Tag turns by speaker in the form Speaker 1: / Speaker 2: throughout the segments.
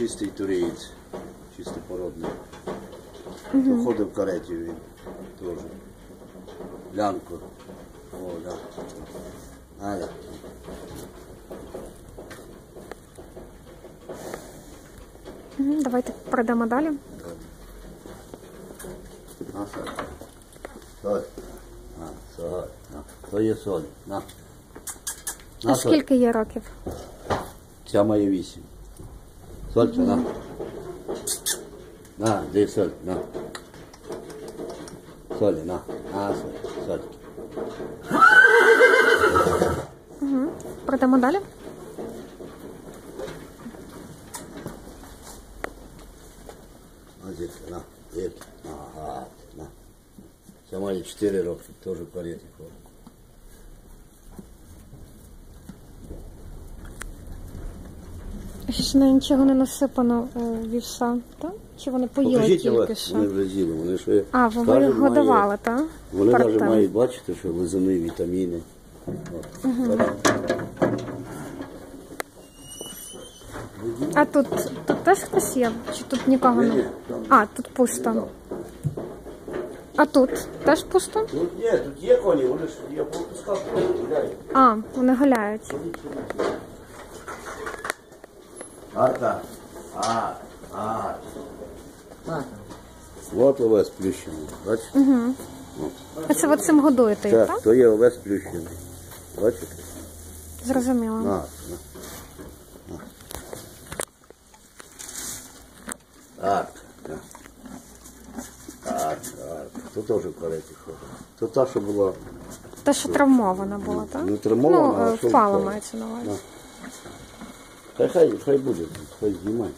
Speaker 1: чистий турієць, чистопородний. Угу. Ходив в кареті він теж. Лянко. О, лянко. Аля.
Speaker 2: Мгм, Давайте пройдемо далі.
Speaker 1: На, соль. Соль. На, соль. На. То є соль. На.
Speaker 2: А скільки є років?
Speaker 1: Ця має вісім. Сольця, на. На, де соль, на. Солі, на. На, соль, соль.
Speaker 2: Пройдемо далі.
Speaker 1: А дітки, на, дітки. Ага, на. Ця має чотири роки, теж в кареті ходить.
Speaker 2: Ще ж на нічого не насипано е, вівса, так? Чи вони поїли
Speaker 1: Покажіть,
Speaker 2: тільки
Speaker 1: але
Speaker 2: що?
Speaker 1: вони вже. Вони є.
Speaker 2: А, ви
Speaker 1: Кожен має-
Speaker 2: годували, так?
Speaker 1: Вони навіть мають бачити, що лизуни вітаміни. От.
Speaker 2: А тут, тут теж хтось є? Чи тут нікого
Speaker 1: Ні, ні,
Speaker 2: немає?
Speaker 1: там-
Speaker 2: А, тут пусто. А тут теж пусто?
Speaker 1: Тут ні, тут є коні, вони ж я пропускав, гуляють.
Speaker 2: А, вони гуляють.
Speaker 1: Арта. А, а. Вот овес плющений. Бачите?
Speaker 2: А це ви цим годуєте їх,
Speaker 1: Так,
Speaker 2: так?
Speaker 1: то є овес плющений. Бачите?
Speaker 2: Зрозуміло.
Speaker 1: На, на. так. Так, так. То теж в кареті ходить. То та, що була
Speaker 2: Те, що травмована була, так?
Speaker 1: Не травмована,
Speaker 2: ну,
Speaker 1: а
Speaker 2: е,
Speaker 1: що
Speaker 2: впала,
Speaker 1: впала?
Speaker 2: мається на увазі.
Speaker 1: Хай, хай, хай буде, хай знімає.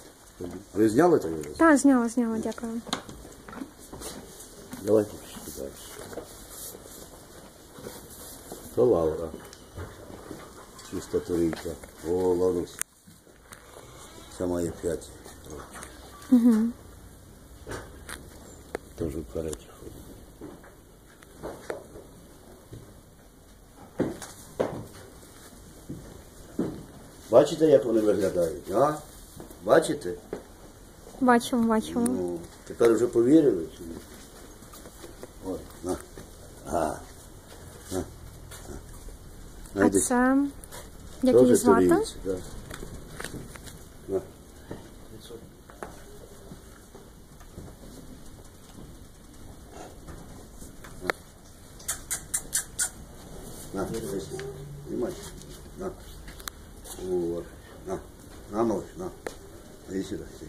Speaker 1: Ви зняли так вже?
Speaker 2: Так, зняла, зняла, дякую.
Speaker 1: Давайте пішли далі. То Лаура. Чиста турійка. О, Ларус. Це має п'ять років. Угу. Теж в кареті ходить. Бачите, як вони виглядають, а? Бачите?
Speaker 2: Бачимо, бачимо.
Speaker 1: Ну, тепер вже повірили чи ні? От, на. А. На. На.
Speaker 2: А це як її звати?
Speaker 1: да. На. На. Знімай. На. 오 나노 나. 이시라 시.